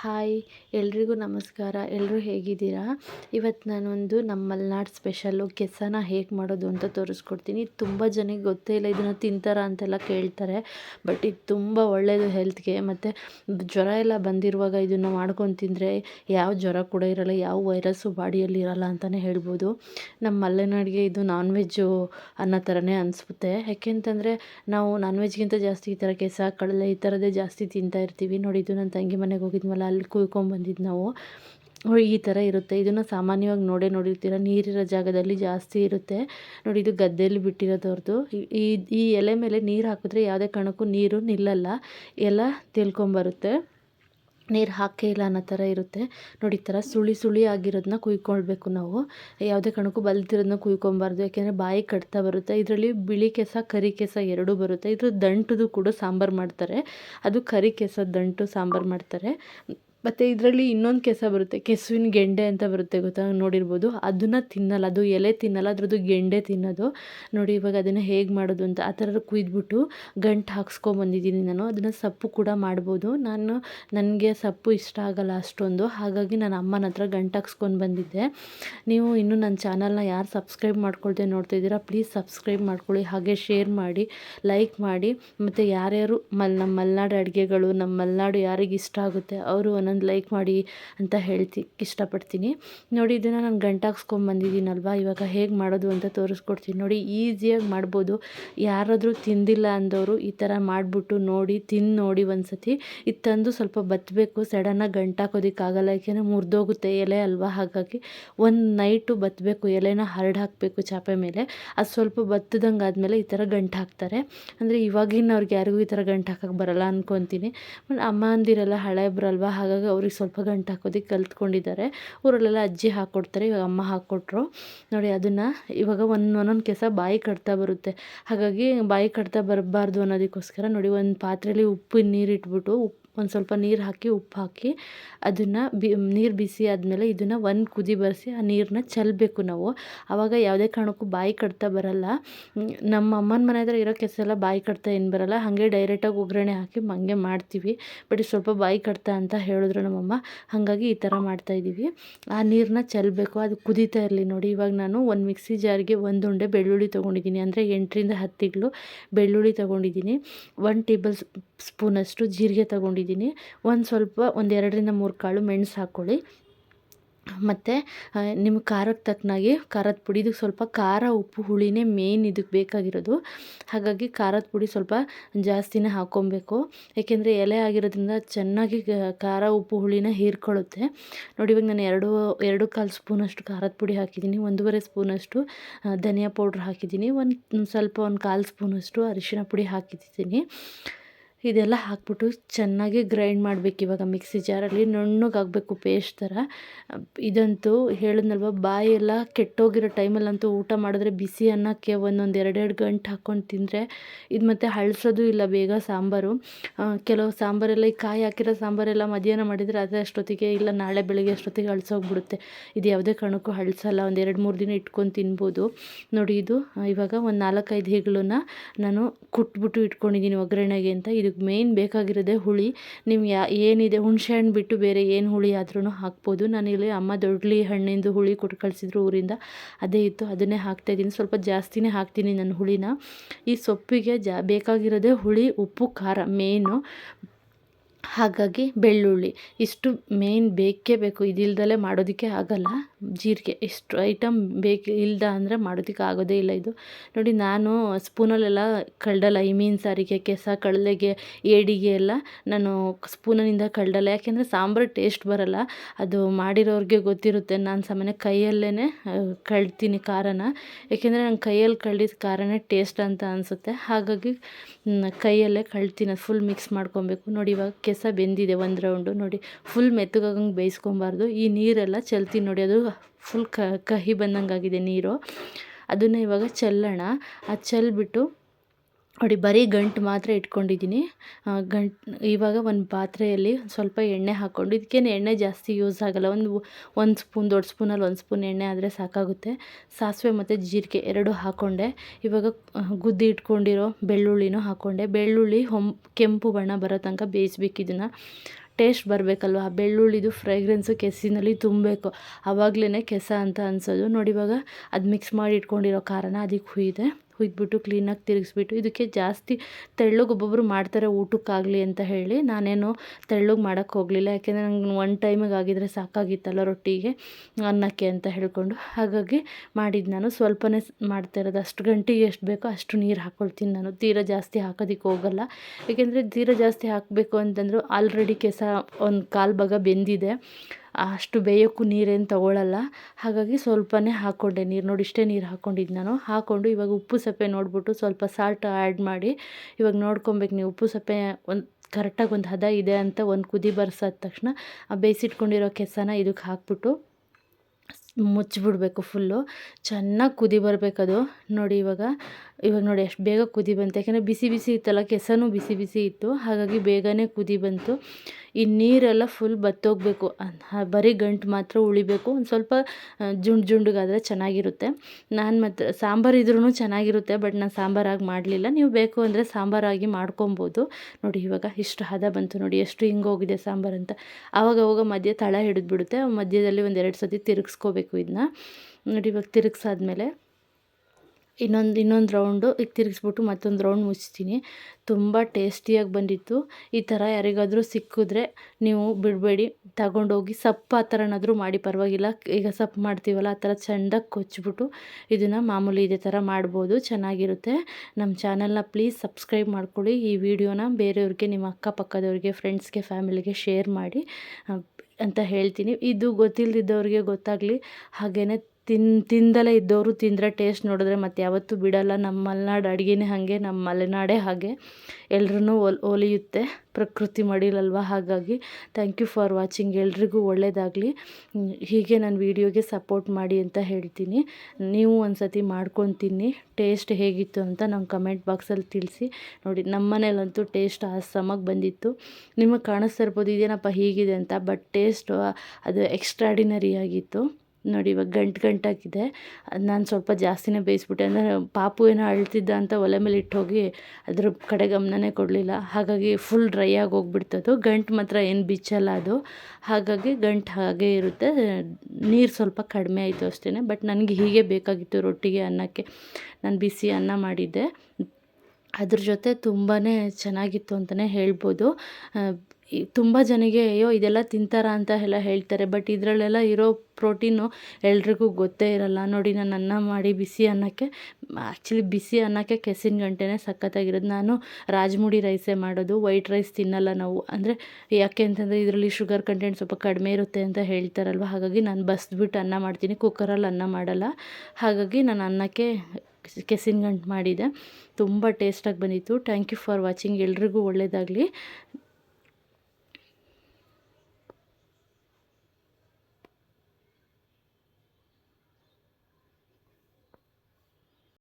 Hi, ಎಲ್ರಿಗೂ ನಮಸ್ಕಾರ. ಎಲ್ಲರೂ ಹೇಗಿದ್ದೀರಾ? ಇವತ್ತು ನಾನೊಂದು ನಮ್ಮ ಮಲೆನಾಡು ಸ್ಪೆಷಲ್ಲು ಕೆಸನ ಹೇಗೆ ಮಾಡೋದು ಅಂತ ತೋರಿಸ್ಕೊಡ್ತೀನಿ. ತುಂಬ ಜನಕ್ಕೆ ಗೊತ್ತೇ ಇಲ್ಲ ಇದನ್ನು ತಿಂತಾರ ಅಂತೆಲ್ಲ ಕೇಳ್ತಾರೆ, ಬಟ್ ಇದು ತುಂಬ ಒಳ್ಳೆಯದು ಹೆಲ್ತ್ಗೆ. ಮತ್ತು ಜ್ವರ ಎಲ್ಲ ಬಂದಿರುವಾಗ ಇದನ್ನು ಮಾಡ್ಕೊಂಡು ತಿಂದರೆ ಯಾವ ಜ್ವರ ಕೂಡ ಇರಲ್ಲ, ಯಾವ ವೈರಸ್ಸು ಬಾಡಿಯಲ್ಲಿ ಇರಲ್ಲ ಅಂತಲೇ ಹೇಳ್ಬೋದು. ನಮ್ಮ ಮಲೆನಾಡಿಗೆ ಇದು ನಾನ್ ವೆಜ್ಜು ಅನ್ನೋ ಥರನೇ ಅನಿಸುತ್ತೆ. ಯಾಕೆಂತಂದರೆ ನಾವು ನಾನ್ ವೆಜ್ಗಿಂತ ಜಾಸ್ತಿ ಈ ಥರ ಕೆಸ, ಕಡಲೆ ಈ ಥರದೇ ಜಾಸ್ತಿ ತಿಂತಾ ಇರ್ತೀವಿ. ನೋಡಿ, ಇದು ನನ್ನ ತಂಗಿ ಮನೆಗೆ ಹೋಗಿದ್ವಲ್ಲ ಅಲ್ಲಿ ಕುಯ್ಕೊಂಬಂದಿದ್ದು ನಾವು. ಈ ಥರ ಇರುತ್ತೆ. ಇದನ್ನು ಸಾಮಾನ್ಯವಾಗಿ ನೋಡೇ ನೋಡಿರ್ತೀರ? ನೀರಿರೋ ಜಾಗದಲ್ಲಿ ಜಾಸ್ತಿ ಇರುತ್ತೆ. ನೋಡಿ, ಇದು ಗದ್ದೆಯಲ್ಲಿ ಬಿಟ್ಟಿರೋದವ್ರದ್ದು ಈ ಈ ಎಲೆ ಮೇಲೆ ನೀರು ಹಾಕಿದ್ರೆ ಯಾವುದೇ ಕಾರಣಕ್ಕೂ ನೀರು ನಿಲ್ಲಲ್ಲ. ಎಲ್ಲ ತೇಲ್ಕೊಂಬರುತ್ತೆ ನೀರು ಹಾಕೇ ಇಲ್ಲ ಅನ್ನೋ ಥರ ಇರುತ್ತೆ. ನೋಡಿ, ಈ ಥರ ಸುಳಿ ಸುಳಿ ಆಗಿರೋದನ್ನ ಕುಯ್ಕೊಳ್ಬೇಕು ನಾವು. ಯಾವುದೇ ಕಾರಣಕ್ಕೂ ಬಲ್ತಿರೋದನ್ನ ಕುಯ್ಕೊಬಾರ್ದು ಯಾಕೆಂದರೆ ಬಾಯಿ ಕಟ್ತಾ ಬರುತ್ತೆ. ಇದರಲ್ಲಿ ಬಿಳಿ ಕೆಸ, ಕರಿ ಕೆಸ ಎರಡೂ ಬರುತ್ತೆ. ಇದ್ರ ದಂಟುದು ಕೂಡ ಸಾಂಬಾರು ಮಾಡ್ತಾರೆ. ಅದು ಕರಿ ಕೆಸ ದಂಟು, ಸಾಂಬಾರು ಮಾಡ್ತಾರೆ. ಮತ್ತು ಇದರಲ್ಲಿ ಇನ್ನೊಂದು ಕೆಸ ಬರುತ್ತೆ. ಕೆಸುವಿನ ಗೆಂಡೆ ಅಂತ ಬರುತ್ತೆ ಗೊತ್ತಾ? ನೋಡಿರ್ಬೋದು. ಅದನ್ನು ತಿನ್ನಲ್ಲ. ಅದು ಎಲೆ ತಿನ್ನಲ್ಲ. ಅದರದ್ದು ಗೆಂಡೆ ತಿನ್ನೋದು. ನೋಡಿ ಇವಾಗ ಅದನ್ನು ಹೇಗೆ ಮಾಡೋದು ಅಂತ. ಆ ಥರ ಕುಯ್ದುಬಿಟ್ಟು ಗಂಟು ಹಾಕ್ಸ್ಕೊಂಬಂದಿದ್ದೀನಿ ನಾನು. ಅದನ್ನು ಸಪ್ಪು ಕೂಡ ಮಾಡ್ಬೋದು. ನಾನು, ನನಗೆ ಸಪ್ಪು ಇಷ್ಟ ಆಗಲ್ಲ ಅಷ್ಟೊಂದು. ಹಾಗಾಗಿ ನಾನು ಅಮ್ಮನ ಹತ್ರ ಗಂಟು ಹಾಕ್ಸ್ಕೊಂಡು ಬಂದಿದ್ದೆ. ನೀವು ಇನ್ನೂ ನನ್ನ ಚಾನಲ್ನ ಯಾರು ಸಬ್ಸ್ಕ್ರೈಬ್ ಮಾಡ್ಕೊಳ್ದೆ ನೋಡ್ತಾ ಇದ್ದೀರಾ, ಪ್ಲೀಸ್ ಸಬ್ಸ್ಕ್ರೈಬ್ ಮಾಡ್ಕೊಳ್ಳಿ. ಹಾಗೆ ಶೇರ್ ಮಾಡಿ, ಲೈಕ್ ಮಾಡಿ. ಮತ್ತು ಯಾರ್ಯಾರು ಮಲ್ ನಮ್ಮ ಮಲೆನಾಡು ಅಡುಗೆಗಳು ನಮ್ಮ ಮಲೆನಾಡು ಯಾರಿಗೆ ಇಷ್ಟ ಆಗುತ್ತೆ, ಅವರು ಒಂದೊಂದು ಒಂದು ಲೈಕ್ ಮಾಡಿ ಅಂತ ಹೇಳ್ತಿ, ಇಷ್ಟಪಡ್ತೀನಿ. ನೋಡಿ, ಇದನ್ನು ನಾನು ಗಂಟಾಕ್ಸ್ಕೊಂಬಂದಿದ್ದೀನಲ್ವ? ಇವಾಗ ಹೇಗೆ ಮಾಡೋದು ಅಂತ ತೋರಿಸ್ಕೊಡ್ತೀನಿ. ನೋಡಿ, ಈಸಿಯಾಗಿ ಮಾಡ್ಬೋದು. ಯಾರಾದರೂ ತಿಂದಿಲ್ಲ ಅಂದವರು ಈ ಥರ ಮಾಡಿಬಿಟ್ಟು ನೋಡಿ ತಿಂದು ನೋಡಿ ಒಂದು ಸತಿ ಇದು ತಂದು ಸ್ವಲ್ಪ ಬತ್ತಬೇಕು ಸಡನ್ನಾಗಿ ಗಂಟಾಕೋದಕ್ಕಾಗಲ್ಲ. ಯಾಕೆಂದರೆ ಮುರಿದೋಗುತ್ತೆ ಎಲೆ ಅಲ್ವಾ? ಹಾಗಾಗಿ ಒಂದು ನೈಟು ಬತ್ತಬೇಕು ಎಲೆನ ಹರಡು ಹಾಕಬೇಕು ಚಾಪೆ ಮೇಲೆ. ಅದು ಸ್ವಲ್ಪ ಬತ್ತದಂಗೆ ಆದಮೇಲೆ ಈ ಥರ ಗಂಟು ಹಾಕ್ತಾರೆ. ಅಂದರೆ ಇವಾಗಿನ ಅವ್ರಿಗೆ ಯಾರಿಗೂ ಈ ಥರ ಗಂಟು ಹಾಕಕ್ಕೆ ಬರಲ್ಲ ಅಂದ್ಕೊತೀನಿ ಅಮ್ಮ ಅಂದಿರಲ್ಲ ಹಳೆಬ್ರಲ್ವ ಹಾಗಾಗಿ ಅವ್ರಿಗೆ ಸ್ವಲ್ಪ ಗಂಟು ಹಾಕೋದಕ್ಕೆ ಕಲ್ತ್ಕೊಂಡಿದ್ದಾರೆ. ಊರಲ್ಲೆಲ್ಲ ಅಜ್ಜಿ ಹಾಕ್ಕೊಡ್ತಾರೆ ಇವಾಗ ಅಮ್ಮ ಹಾಕ್ಕೊಟ್ರು ನೋಡಿ ಅದನ್ನು ಇವಾಗ ಒಂದು ಒಂದೊಂದು ಕೆಸ ಬಾಯಿ ಕಟ್ತಾ ಬರುತ್ತೆ. ಹಾಗಾಗಿ ಬಾಯಿ ಕಟ್ತಾ ಬರಬಾರ್ದು ಅನ್ನೋದಕ್ಕೋಸ್ಕರ ನೋಡಿ ಒಂದು ಪಾತ್ರೆಯಲ್ಲಿ ಉಪ್ಪಿನ ನೀರು ಇಟ್ಬಿಟ್ಟು ಉಪ್ಪು ಒಂದು ಸ್ವಲ್ಪ ನೀರು ಹಾಕಿ, ಉಪ್ಪು ಹಾಕಿ ಅದನ್ನು ಬಿ, ನೀರು ಬಿಸಿ ಆದಮೇಲೆ ಇದನ್ನು ಒಂದು ಕುದಿ ಬರೆಸಿ ಆ ನೀರನ್ನ ಚೆಲ್ಲಬೇಕು ನಾವು. ಆವಾಗ ಯಾವುದೇ ಕಾರಣಕ್ಕೂ ಬಾಯಿ ಕಟ್ತಾ ಬರಲ್ಲ. ನಮ್ಮ ಅಮ್ಮನ ಮನೆ ಹತ್ರ ಇರೋ ಕೆಸೆಲ್ಲ ಬಾಯಿ ಕಟ್ತಾ ಏನು ಬರಲ್ಲ. ಹಾಗೆ ಡೈರೆಕ್ಟಾಗಿ ಒಗ್ಗರಣೆ ಹಾಕಿ ಹಂಗೆ ಮಾಡ್ತೀವಿ. ಬಟ್ ಸ್ವಲ್ಪ ಬಾಯಿ ಕಟ್ತಾ ಅಂತ ಹೇಳಿದ್ರು ನಮ್ಮಮ್ಮ. ಹಾಗಾಗಿ ಈ ಥರ ಮಾಡ್ತಾಯಿದ್ದೀವಿ ಆ ನೀರನ್ನ ಚೆಲ್ಲಬೇಕು ಅದು ಕುದೀತಾ ಇರಲಿ ನೋಡಿ. ಇವಾಗ ನಾನು ಒಂದು ಮಿಕ್ಸಿ ಜಾರ್ಗೆ ಒಂದು ಉಂಡೆ ಬೆಳ್ಳುಳ್ಳಿ ತೊಗೊಂಡಿದ್ದೀನಿ. ಅಂದರೆ ಎಂಟರಿಂದ ಹತ್ತಿಗಳು ಬೆಳ್ಳುಳ್ಳಿ ತೊಗೊಂಡಿದ್ದೀನಿ. ಒನ್ ಟೇಬಲ್ ಸ್ಪೂನಷ್ಟು ಜೀರಿಗೆ ತೊಗೊಂಡಿದ್ದೀನಿ. ಒಂದು ಸ್ವಲ್ಪ ಒಂದು ಎರಡರಿಂದ ಮೂರು ಕಾಳು ಮೆಣಸು ಹಾಕ್ಕೊಳ್ಳಿ ಮತ್ತು ನಿಮ್ಮ ಖಾರಕ್ಕೆ ತಕ್ಕನಾಗಿ ಖಾರದ ಪುಡಿ ಇದಕ್ಕೆ ಸ್ವಲ್ಪ ಖಾರ ಉಪ್ಪು ಹುಳಿನೇ ಮೇನ್ ಇದಕ್ಕೆ ಬೇಕಾಗಿರೋದು. ಹಾಗಾಗಿ ಖಾರದ ಪುಡಿ ಸ್ವಲ್ಪ ಜಾಸ್ತಿನೇ ಹಾಕ್ಕೊಬೇಕು ಏಕೆಂದರೆ ಎಲೆ ಆಗಿರೋದ್ರಿಂದ ಚೆನ್ನಾಗಿ ಖಾರ ಉಪ್ಪು ಹುಳಿನ ಹೀರ್ಕೊಳ್ಳುತ್ತೆ. ನೋಡಿ, ಇವಾಗ ನಾನು ಎರಡು ಎರಡು ಕಾಲು ಸ್ಪೂನಷ್ಟು ಖಾರದ ಪುಡಿ ಹಾಕಿದ್ದೀನಿ. ಒಂದೂವರೆ ಸ್ಪೂನಷ್ಟು ಧನಿಯಾ ಪೌಡ್ರ್ ಹಾಕಿದ್ದೀನಿ. ಒಂದು ಸ್ವಲ್ಪ ಒಂದು ಕಾಲು ಸ್ಪೂನಷ್ಟು ಅರಿಶಿನ ಪುಡಿ ಹಾಕಿದ್ದೀನಿ. ಇದೆಲ್ಲ ಹಾಕ್ಬಿಟ್ಟು ಚೆನ್ನಾಗಿ ಗ್ರೈಂಡ್ ಮಾಡಬೇಕು ಇವಾಗ ಮಿಕ್ಸಿ ಜಾರಲ್ಲಿ. ನುಣ್ಣಗಾಗಬೇಕು ಪೇಸ್ಟ್ ಥರ. ಇದಂತೂ ಹೇಳಿದ್ನಲ್ವ, ಬಾಯೆಲ್ಲ ಕೆಟ್ಟೋಗಿರೋ ಟೈಮಲ್ಲಂತೂ ಊಟ ಮಾಡಿದ್ರೆ ಬಿಸಿ ಅನ್ನಕ್ಕೆ ಒಂದೊಂದು ಎರಡೆರಡು ಗಂಟೆ ಹಾಕ್ಕೊಂಡು ತಿಂದರೆ ಇದು ಮತ್ತು ಹಳ್ಸೋದು ಇಲ್ಲ ಬೇಗ ಸಾಂಬಾರು. ಕೆಲವು ಸಾಂಬಾರೆಲ್ಲ ಈ ಕಾಯಿ ಹಾಕಿರೋ ಸಾಂಬಾರೆಲ್ಲ ಮಧ್ಯಾಹ್ನ ಮಾಡಿದರೆ ಅದೇ ಅಷ್ಟೊತ್ತಿಗೆ ಇಲ್ಲ ನಾಳೆ ಬೆಳಗ್ಗೆ ಅಷ್ಟೊತ್ತಿಗೆ ಹಳ್ಸೋಗ್ಬಿಡುತ್ತೆ. ಇದು ಯಾವುದೇ ಕಾರಣಕ್ಕೂ ಹಳ್ಸಲ್ಲ, ಒಂದು ಎರಡು ಮೂರು ದಿನ ಇಟ್ಕೊಂಡು ತಿನ್ಬೋದು. ನೋಡಿ ಇದು, ಇವಾಗ ಒಂದು ನಾಲ್ಕೈದು ಹೆಗ್ಲನ್ನ ನಾನು ಕುಟ್ಬಿಟ್ಟು ಇಟ್ಕೊಂಡಿದ್ದೀನಿ ಒಗ್ಗರಣೆಗೆ ಅಂತ. ಇದು ಇದಕ್ಕೆ ಮೇಯ್ನ್ ಬೇಕಾಗಿರೋದೇ ಹುಳಿ. ನಿಮ್ಗೆ ಯಾ, ಏನಿದೆ ಹುಣಸೆ ಹಣ್ಣು ಬಿಟ್ಟು ಬೇರೆ ಏನು ಹುಳಿ ಆದ್ರೂ ಹಾಕ್ಬೋದು. ನಾನಿಲ್ಲಿ ಅಮ್ಮ ದೊಡ್ಡಲಿ ಹಣ್ಣಿಂದು ಹುಳಿ ಕೊಟ್ಟು ಕಳಿಸಿದ್ರು ಊರಿಂದ ಅದೇ ಇತ್ತು, ಅದನ್ನೇ ಹಾಕ್ತಾಯಿದ್ದೀನಿ ಸ್ವಲ್ಪ ಜಾಸ್ತಿನೇ ಹಾಕ್ತೀನಿ ನಾನು ಹುಳಿನ. ಈ ಸೊಪ್ಪಿಗೆ ಜಾ, ಬೇಕಾಗಿರೋದೇ ಹುಳಿ, ಉಪ್ಪು, ಖಾರ ಮೇಯ್ನು ಹಾಗಾಗಿ ಬೆಳ್ಳುಳ್ಳಿ. ಇಷ್ಟು ಮೇಯ್ನ್ ಬೇಕೇ ಬೇಕು. ಇದಿಲ್ದಲೇ ಮಾಡೋದಕ್ಕೆ ಆಗೋಲ್ಲ. ಜೀರಿಗೆ ಇಷ್ಟು ಐಟಮ್ ಬೇಕು ಇಲ್ದ ಅಂದರೆ ಮಾಡೋದಕ್ಕೆ ಆಗೋದೇ ಇಲ್ಲ ಇದು. ನೋಡಿ ನಾನು ಸ್ಪೂನಲ್ಲೆಲ್ಲ ಕಳ್ದಲ್ಲ, ಈ ಮೀನು ಸಾರಿಗೆ, ಕೆಸ ಕಡಲೆಗೆ ಏಡಿಗೆ ಎಲ್ಲ ನಾನು ಸ್ಪೂನಿನಿಂದ ಕಳ್ದಲ್ಲ. ಯಾಕೆಂದರೆ ಸಾಂಬಾರು ಟೇಸ್ಟ್ ಬರಲ್ಲ. ಅದು ಮಾಡಿರೋರಿಗೆ ಗೊತ್ತಿರುತ್ತೆ. ನಾನು ಸಾಮಾನ್ಯ ಕೈಯಲ್ಲೇ ಕಳ್ತೀನಿ ಖಾರನ. ಯಾಕೆಂದರೆ ನಂಗೆ ಕೈಯಲ್ಲಿ ಕಳ್ದಿದ ಖಾರನೇ ಟೇಸ್ಟ್ ಅಂತ ಅನಿಸುತ್ತೆ. ಹಾಗಾಗಿ ಕೈಯಲ್ಲೇ ಕಳ್ತೀನಿ ಫುಲ್ ಮಿಕ್ಸ್ ಮಾಡ್ಕೊಬೇಕು. ನೋಡಿ ಇವಾಗ ಕೆಸ ಬೆಂದಿದೆ ಒಂದು ರೌಂಡು ನೋಡಿ ಫುಲ್ ಮೆತ್ತಗಂಗೆ ಬೇಯಿಸ್ಕೊಬಾರ್ದು. ಈ ನೀರೆಲ್ಲ ಚೆಲ್ತೀನಿ ನೋಡಿ, ಅದು ಫುಲ್ ಕಹಿ ಬಂದಂಗಾಗಿದೆ ನೀರು. ಅದನ್ನು ಇವಾಗ ಚೆಲ್ಲೋಣ. ಅದು ಚೆಲ್ಬಿಟ್ಟು ನೋಡಿ, ಬರೀ ಗಂಟು ಮಾತ್ರ ಇಟ್ಕೊಂಡಿದ್ದೀನಿ. ಗಂಟು, ಇವಾಗ ಒಂದು ಪಾತ್ರೆಯಲ್ಲಿ ಸ್ವಲ್ಪ ಎಣ್ಣೆ ಹಾಕ್ಕೊಂಡು ಇದಕ್ಕೇನು ಎಣ್ಣೆ ಜಾಸ್ತಿ ಯೂಸ್ ಆಗೋಲ್ಲ. ಒಂದು ಒಂದು ಸ್ಪೂನ್, ದೊಡ್ಡ ಸ್ಪೂನಲ್ಲಿ ಒಂದು ಸ್ಪೂನ್ ಎಣ್ಣೆ ಆದರೆ ಸಾಕಾಗುತ್ತೆ. ಸಾಸಿವೆ ಮತ್ತು ಜೀರಿಗೆ ಎರಡು ಹಾಕ್ಕೊಂಡೆ ಇವಾಗ ಗುದ್ದಿ ಇಟ್ಕೊಂಡಿರೋ ಬೆಳ್ಳುಳ್ಳಿನೂ ಹಾಕ್ಕೊಂಡೆ ಬೆಳ್ಳುಳ್ಳಿ ಹೊಂ, ಕೆಂಪು ಬಣ್ಣ ಬರೋ ತನಕ ಬೇಯಿಸ್ಬೇಕು ಇದನ್ನು. ಟೇಸ್ಟ್ ಬರಬೇಕಲ್ವ? ಆ ಬೆಳ್ಳುಳ್ಳಿದು ಫ್ರೇಗ್ರೆನ್ಸು ಕೆಸಿನಲ್ಲಿ ತುಂಬಬೇಕು. ಆವಾಗಲೇ ಕೆಸ ಅಂತ ಅನ್ಸೋದು. ನೋಡಿ, ಇವಾಗ ಅದು ಮಿಕ್ಸ್ ಮಾಡಿ ಇಟ್ಕೊಂಡಿರೋ ಖಾರನ ಅದಕ್ಕೆ ಹುಯ್ದೆ. ಹುಯ್ದ್ಬಿಟ್ಟು ಕ್ಲೀನಾಗಿ ತಿರುಗಿಸ್ಬಿಟ್ಟು ಇದಕ್ಕೆ ಜಾಸ್ತಿ ತೆಳ್ಳಗೆ ಒಬ್ಬೊಬ್ಬರು ಮಾಡ್ತಾರೆ ಊಟಕ್ಕಾಗಲಿ ಅಂತ ಹೇಳಿ ನಾನೇನು ತೆಳ್ಳಗೆ ಮಾಡೋಕ್ಕೆ ಹೋಗಲಿಲ್ಲ. ಯಾಕೆಂದರೆ ನಂಗೆ ಒನ್ ಟೈಮಿಗೆ ಆಗಿದ್ರೆ ಸಾಕಾಗಿತ್ತಲ್ಲ ರೊಟ್ಟಿಗೆ, ಅನ್ನಕ್ಕೆ ಅಂತ ಹೇಳಿಕೊಂಡು. ಹಾಗಾಗಿ ಮಾಡಿದ್ದು ನಾನು. ಸ್ವಲ್ಪನೇ ಮಾಡ್ತಾ ಇರೋದು. ಅಷ್ಟು ಗಂಟೆಗೆ ಎಷ್ಟು ಬೇಕೋ ಅಷ್ಟು ನೀರು ಹಾಕ್ಕೊಳ್ತೀನಿ ನಾನು. ತೀರಾ ಜಾಸ್ತಿ ಹಾಕೋದಕ್ಕೆ ಹೋಗಲ್ಲ. ಏಕೆಂದರೆ ತೀರಾ ಜಾಸ್ತಿ ಹಾಕಬೇಕು ಅಂತಂದರೂ ಆಲ್ರೆಡಿ ಕೆಸ ಒಂದು ಕಾಲು ಭಾಗ ಬೆಂದಿದೆ. ಅಷ್ಟು ಬೇಯೋಕ್ಕೂ ನೀರೇನು ತೊಗೊಳ್ಳಲ್ಲ ಹಾಗಾಗಿ ಸ್ವಲ್ಪನೇ ಹಾಕ್ಕೊಂಡೆ ನೀರು ನೋಡಿ ಇಷ್ಟೇ ನೀರು ಹಾಕ್ಕೊಂಡಿದ್ದು ನಾನು. ಹಾಕ್ಕೊಂಡು ಇವಾಗ ಉಪ್ಪು ಸಪ್ಪೆ ನೋಡಿಬಿಟ್ಟು ಸ್ವಲ್ಪ ಸಾಲ್ಟ್ ಆ್ಯಡ್ ಮಾಡಿ ಇವಾಗ ನೋಡ್ಕೊಬೇಕು ನೀವು. ಉಪ್ಪು ಸಪ್ಪೆ ಒಂದು ಕರೆಕ್ಟಾಗಿ ಒಂದು ಹದ ಇದೆ ಅಂತ ಒಂದು ಕುದಿ ಬರ್ಸಾದ ತಕ್ಷಣ ಆ ಬೇಯಿಸಿಟ್ಕೊಂಡಿರೋ ಕೆಸನ ಇದಕ್ಕೆ ಹಾಕ್ಬಿಟ್ಟು ಮುಚ್ಚಿಬಿಡ್ಬೇಕು ಫುಲ್ಲು. ಚೆನ್ನಾಗಿ ಕುದಿ ಬರಬೇಕದು. ನೋಡಿ ಇವಾಗ. ಇವಾಗ ನೋಡಿ ಎಷ್ಟು ಬೇಗ ಕುದಿ ಬಂತು. ಯಾಕೆಂದರೆ ಬಿಸಿ ಬಿಸಿ ಇತ್ತಲ್ಲ, ಕೆಸನೂ ಬಿಸಿ ಬಿಸಿ ಇತ್ತು. ಹಾಗಾಗಿ ಬೇಗನೆ ಕುದಿ ಬಂತು. ಈ ನೀರೆಲ್ಲ ಫುಲ್ ಬತ್ತೋಗಬೇಕು. ಬರೀ ಗಂಟು ಮಾತ್ರ ಉಳಿಬೇಕು. ಒಂದು ಸ್ವಲ್ಪ ಜುಂಡು ಜುಂಡುಗಾದರೆ ಚೆನ್ನಾಗಿರುತ್ತೆ. ನಾನು ಮತ್ತು ಸಾಂಬಾರು ಇದ್ರೂ ಚೆನ್ನಾಗಿರುತ್ತೆ, ಬಟ್ ನಾನು ಸಾಂಬಾರಾಗಿ ಮಾಡಲಿಲ್ಲ. ನೀವು ಬೇಕು ಅಂದರೆ ಸಾಂಬಾರಾಗಿ ಮಾಡ್ಕೊಬೋದು. ನೋಡಿ ಇವಾಗ ಇಷ್ಟು ಹದ ಬಂತು ನೋಡಿ, ಎಷ್ಟು ಹಿಂಗೋಗಿದೆ ಸಾಂಬಾರು ಅಂತ. ಆವಾಗ ಅವಾಗ ಮಧ್ಯೆ ತಳ ಹಿಡಿದ್ಬಿಡುತ್ತೆ. ಮಧ್ಯದಲ್ಲಿ ಒಂದು ಎರಡು ಸತಿ ತಿರುಗಿಸ್ಕೋಬೇಕು. ಇದನ್ನ. ನೋಡಿ ಇವಾಗ ತಿರುಗಿಸಾದ್ಮೇಲೆ ಇನ್ನೊಂದು ಇನ್ನೊಂದು ರೌಂಡು ಈಗ ತಿರುಗಿಸ್ಬಿಟ್ಟು ಮತ್ತೊಂದು ರೌಂಡ್ ಮುಚ್ತೀನಿ ತುಂಬ ಟೇಸ್ಟಿಯಾಗಿ ಬಂದಿತ್ತು. ಈ ಥರ ಯಾರಿಗಾದರೂ ಸಿಕ್ಕಿದ್ರೆ ನೀವು ಬಿಡಬೇಡಿ. ತಗೊಂಡೋಗಿ ಸಪ್ಪು ಆ ಥರನಾದರೂ ಮಾಡಿ, ಪರವಾಗಿಲ್ಲ. ಈಗ ಸಪ್ಪು ಮಾಡ್ತೀವಲ್ಲ, ಆ ಥರ ಚೆಂದಾಗಿ ಕೊಚ್ಚಿಬಿಟ್ಟು ಇದನ್ನು ಮಾಮೂಲಿ ಇದೇ ಥರ ಮಾಡ್ಬೋದು. ಚೆನ್ನಾಗಿರುತ್ತೆ. ನಮ್ಮ ಚಾನಲ್ನ ಪ್ಲೀಸ್ ಸಬ್ಸ್ಕ್ರೈಬ್ ಮಾಡ್ಕೊಳ್ಳಿ. ಈ ವಿಡಿಯೋನ ಬೇರೆಯವ್ರಿಗೆ, ನಿಮ್ಮ ಅಕ್ಕಪಕ್ಕದವ್ರಿಗೆ ಫ್ರೆಂಡ್ಸ್ಗೆ ಫ್ಯಾಮಿಲಿಗೆ ಶೇರ್ ಮಾಡಿ. ಅಂತ ಹೇಳ್ತೀನಿ. ಇದು ಗೊತ್ತಿಲ್ಲದಿದ್ದವ್ರಿಗೆ ಗೊತ್ತಾಗಲಿ ಹಾಗೆಯೇ ತಿನ್, ತಿಂದಲೇ ಇದ್ದವರು ತಿಂದರೆ ಟೇಸ್ಟ್ ನೋಡಿದ್ರೆ ಮತ್ತೆ ಯಾವತ್ತೂ ಬಿಡಲ್ಲ. ನಮ್ಮ ಮಲೆನಾಡು ಅಡುಗೆನೇ ಹಾಗೆ, ನಮ್ಮ ಮಲೆನಾಡೇ ಹಾಗೆ. ಎಲ್ರೂ ಒಲ್, ಒಲಿಯುತ್ತೆ. ಪ್ರಕೃತಿ ಮಡಿಲಲ್ವ? ಹಾಗಾಗಿ ಥ್ಯಾಂಕ್ ಯು ಫಾರ್ ವಾಚಿಂಗ್ ಎಲ್ರಿಗೂ ಒಳ್ಳೆಯದಾಗಲಿ ಹೀಗೆ ನನ್ನ ವೀಡಿಯೋಗೆ ಸಪೋರ್ಟ್ ಮಾಡಿ ಅಂತ ಹೇಳ್ತೀನಿ. ನೀವು ಒಂದು ಸತಿ ಮಾಡ್ಕೊಂಡು ತಿನ್ನಿ ಟೇಸ್ಟ್ ಹೇಗಿತ್ತು ಅಂತ ನಮ್ಮ ಕಮೆಂಟ್ ಬಾಕ್ಸಲ್ಲಿ ತಿಳಿಸಿ. ನೋಡಿ ನಮ್ಮ ಮನೇಲಂತೂ ಟೇಸ್ಟ್ ಆಸಮಾಗಿ ಬಂದಿತ್ತು. ನಿಮಗೆ ಕಾಣಿಸ್ತಾ ಇರ್ಬೋದು, ಇದೇನಪ್ಪ ಹೀಗಿದೆ ಅಂತ ಬಟ್ ಟೇಸ್ಟು ಅದು ಎಕ್ಸ್ಟ್ರಾಡಿನರಿ ಆಗಿತ್ತು. ನೋಡಿ ಇವಾಗ ಗಂಟು ಗಂಟಾಗಿದೆ. ನಾನು ಸ್ವಲ್ಪ ಜಾಸ್ತಿನೇ ಬೇಯಿಸ್ಬಿಟ್ಟೆ. ಅಂದರೆ ಪಾಪು ಏನೋ ಅಳ್ತಿದ್ದ ಅಂತ ಒಲೆ ಮೇಲೆ ಇಟ್ಟು ಹೋಗಿ ಅದ್ರ ಕಡೆ ಗಮನನೇ ಕೊಡಲಿಲ್ಲ. ಹಾಗಾಗಿ ಫುಲ್ ಡ್ರೈ ಆಗಿ ಗಂಟು ಮಾತ್ರ ಏನು ಬಿಚ್ಚಲ್ಲ ಅದು. ಹಾಗಾಗಿ ಗಂಟು ಹಾಗೆ ಇರುತ್ತೆ. ನೀರು ಸ್ವಲ್ಪ ಕಡಿಮೆ ಆಯಿತು ಅಷ್ಟೇ ಬಟ್ ನನಗೆ ಹೀಗೆ ಬೇಕಾಗಿತ್ತು ರೊಟ್ಟಿಗೆ ಅನ್ನಕ್ಕೆ. ನಾನು ಬಿಸಿ ಅನ್ನ ಮಾಡಿದ್ದೆ. ಅದ್ರ ಜೊತೆ ತುಂಬಾ ಚೆನ್ನಾಗಿತ್ತು ಅಂತಲೇ ಹೇಳ್ಬೋದು. ತುಂಬ ಜನಕ್ಕೆ ಅಯ್ಯೋ, ಇದೆಲ್ಲ ತಿಂತಾರಾ? ಅಂತ ಎಲ್ಲ ಹೇಳ್ತಾರೆ. ಬಟ್ ಇದರಲ್ಲೆಲ್ಲ ಇರೋ ಪ್ರೋಟೀನು ಎಲ್ರಿಗೂ ಗೊತ್ತೇ ಇರಲ್ಲ. ನೋಡಿ, ನಾನು ಅನ್ನ ಮಾಡಿ ಬಿಸಿ ಅನ್ನಕ್ಕೆ ಆ್ಯಕ್ಚುಲಿ ಬಿಸಿ ಅನ್ನಕ್ಕೆ ಕೆಸಿನ ಗಂಟೆನೇ ಸಖತ್ತಾಗಿರೋದು. ನಾನು ರಾಜ್ಮುಡಿ ರೈಸೇ ಮಾಡೋದು, ವೈಟ್ ರೈಸ್ ತಿನ್ನಲ್ಲ ನಾವು. ಅಂದರೆ ಯಾಕೆ ಅಂತಂದರೆ, ಇದರಲ್ಲಿ ಶುಗರ್ ಕಂಟೆಂಟ್ ಸ್ವಲ್ಪ ಕಡಿಮೆ ಇರುತ್ತೆ ಅಂತ ಹೇಳ್ತಾರಲ್ವ? ಹಾಗಾಗಿ ನಾನು ಬಸ್ದ್ಬಿಟ್ಟು ಅನ್ನ ಮಾಡ್ತೀನಿ. ಕುಕ್ಕರಲ್ಲಿ ಅನ್ನ ಮಾಡಲ್ಲ. ಹಾಗಾಗಿ ನಾನು ಅನ್ನಕ್ಕೆ ಕೆಸಿನ ಗಂಟು ಮಾಡಿದೆ. ತುಂಬ ಟೇಸ್ಟಾಗಿ ಬಂದಿತ್ತು. Thank you for watching. ಎಲ್ರಿಗೂ ಒಳ್ಳೆಯದಾಗಲಿ